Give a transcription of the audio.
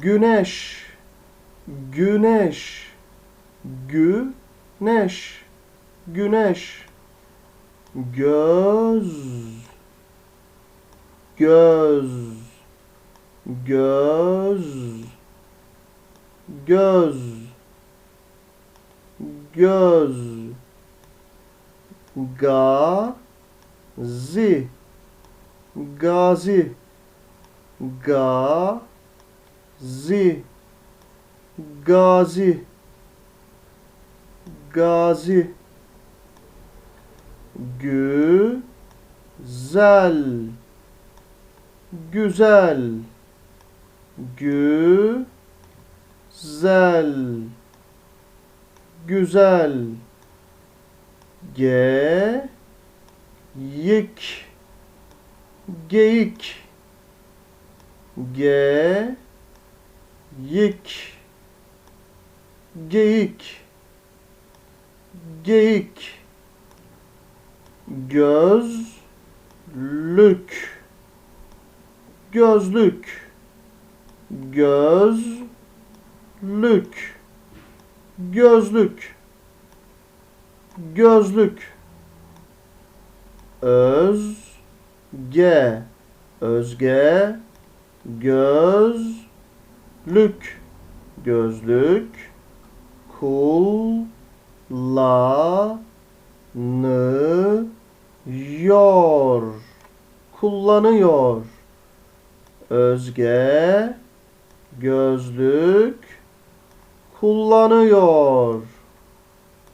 güneş. Güneş. Güneş. Güneş. Göz. Göz. Göz. Göz. Göz. Gazi. Gazi. Gazi gazi. Gazi. Güzel. Güzel. Güzel. Güzel. Ge yik geyik. Ge yik. Geyik. Geyik. Gözlük. Gözlük. Gözlük. Gözlük. Gözlük. Özge. Özge gözlük gözlük. Kullanıyor. Kullanıyor. Özge. Gözlük. Kullanıyor